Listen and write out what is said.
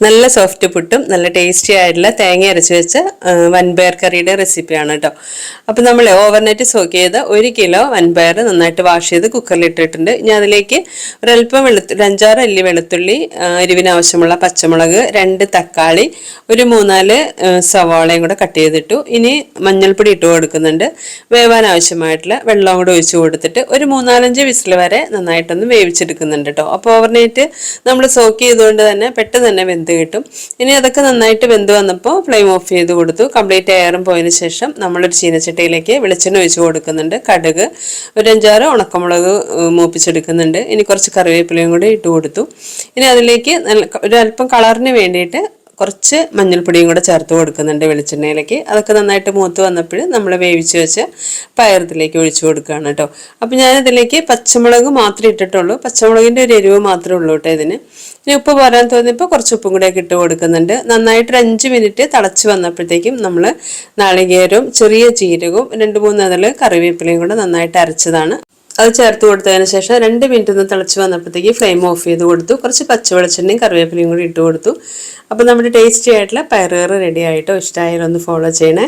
നല്ല സോഫ്റ്റ് പുട്ടും നല്ല ടേസ്റ്റി ആയിട്ടുള്ള തേങ്ങ അരച്ച് വെച്ച വൻപയർ കറിയുടെ റെസിപ്പിയാണ് കേട്ടോ അപ്പോൾ നമ്മൾ ഓവർനൈറ്റ് സോക്ക് ചെയ്ത ഒരു കിലോ വൻപയർ നന്നായിട്ട് വാഷ് ചെയ്ത് കുക്കറിൽ ഇട്ടിട്ടുണ്ട്. ഇനി അതിലേക്ക് ഒരല്പം വെളുത്തു ഒരു അഞ്ചാറ് അല്ലി വെളുത്തുള്ളി അരിവിനാവശ്യമുള്ള പച്ചമുളക് രണ്ട് തക്കാളി ഒരു മൂന്നാൽ സവാളയും കൂടെ കട്ട് ചെയ്തിട്ടു. ഇനി മഞ്ഞൾപ്പൊടി ഇട്ട് കൊടുക്കുന്നുണ്ട്. വേവാൻ ആവശ്യമായിട്ടുള്ള വെള്ളവും കൂടെ ഒഴിച്ച് കൊടുത്തിട്ട് ഒരു മൂന്നാലഞ്ച് വിസിൽ വരെ നന്നായിട്ടൊന്ന് വേവിച്ചെടുക്കുന്നുണ്ട് കേട്ടോ അപ്പോൾ ഓവർനൈറ്റ് നമ്മൾ സോക്ക് ചെയ്തുകൊണ്ട് തന്നെ പെട്ടെന്ന് തന്നെ വെന്ത് കിട്ടും. ഇനി അതൊക്കെ നന്നായിട്ട് വെന്ത് വന്നപ്പോൾ ഫ്ലെയിം ഓഫ് ചെയ്ത് കൊടുത്തു. കംപ്ലീറ്റ് എയറും പോയതിന് ശേഷം നമ്മളൊരു ചീനച്ചട്ടിയിലേക്ക് വെളിച്ചെണ്ണ ഒഴിച്ച് കൊടുക്കുന്നുണ്ട്. കടുക് ഒരു അഞ്ചാറ് ഉണക്കമുളക് മൂപ്പിച്ചെടുക്കുന്നുണ്ട്. ഇനി കുറച്ച് കറിവേപ്പിലയും കൂടി ഇട്ട് കൊടുത്തു. ഇനി അതിലേക്ക് ഒരു അല്പം കളറിന് വേണ്ടിയിട്ട് കുറച്ച് മഞ്ഞൾപ്പൊടിയും കൂടെ ചേർത്ത് കൊടുക്കുന്നുണ്ട് വെളിച്ചെണ്ണയിലേക്ക്. അതൊക്കെ നന്നായിട്ട് മൂത്ത് വന്നപ്പോൾ നമ്മൾ വേവിച്ച് വെച്ച് പയറത്തിലേക്ക് ഒഴിച്ചു കൊടുക്കുകയാണ് കേട്ടോ. അപ്പോൾ ഞാനിതിലേക്ക് പച്ചമുളക് മാത്രമേ ഇട്ടിട്ടുള്ളൂ. പച്ചമുളകിന്റെ ഒരു എരിവ് മാത്രമേ ഉള്ളൂ കേട്ടോ ഇതിന്. ഇനി ഉപ്പ് പോരാൻ തോന്നിയപ്പോൾ കുറച്ച് ഉപ്പും കൂടെ ഇട്ട് കൊടുക്കുന്നുണ്ട്. നന്നായിട്ട് അഞ്ച് മിനിറ്റ് തിളച്ച് വന്നപ്പോഴത്തേക്കും നമ്മൾ നാളികേരവും ചെറിയ ചീരകവും രണ്ട് മൂന്ന് അതിൽ കറിവേപ്പിലയും കൂടെ നന്നായിട്ട് അരച്ചതാണ്. അത് ചേർത്ത് കൊടുത്തതിന് ശേഷം രണ്ട് മിനിറ്റ് ഒന്ന് തിളച്ച് വന്നപ്പോഴത്തേക്ക് ഫ്ലെയിം ഓഫ് ചെയ്ത് കൊടുത്തു. കുറച്ച് പച്ചവെളിച്ചെണ്ണയും കറിവേപ്പിലയും കൂടി ഇട്ട് കൊടുത്തു. അപ്പോൾ നമ്മുടെ ടേസ്റ്റി ആയിട്ടുള്ള പയറുകറി റെഡി ആയിട്ടോ? ഇഷ്ടമായാലും ഒന്ന് ഫോളോ ചെയ്യണേ.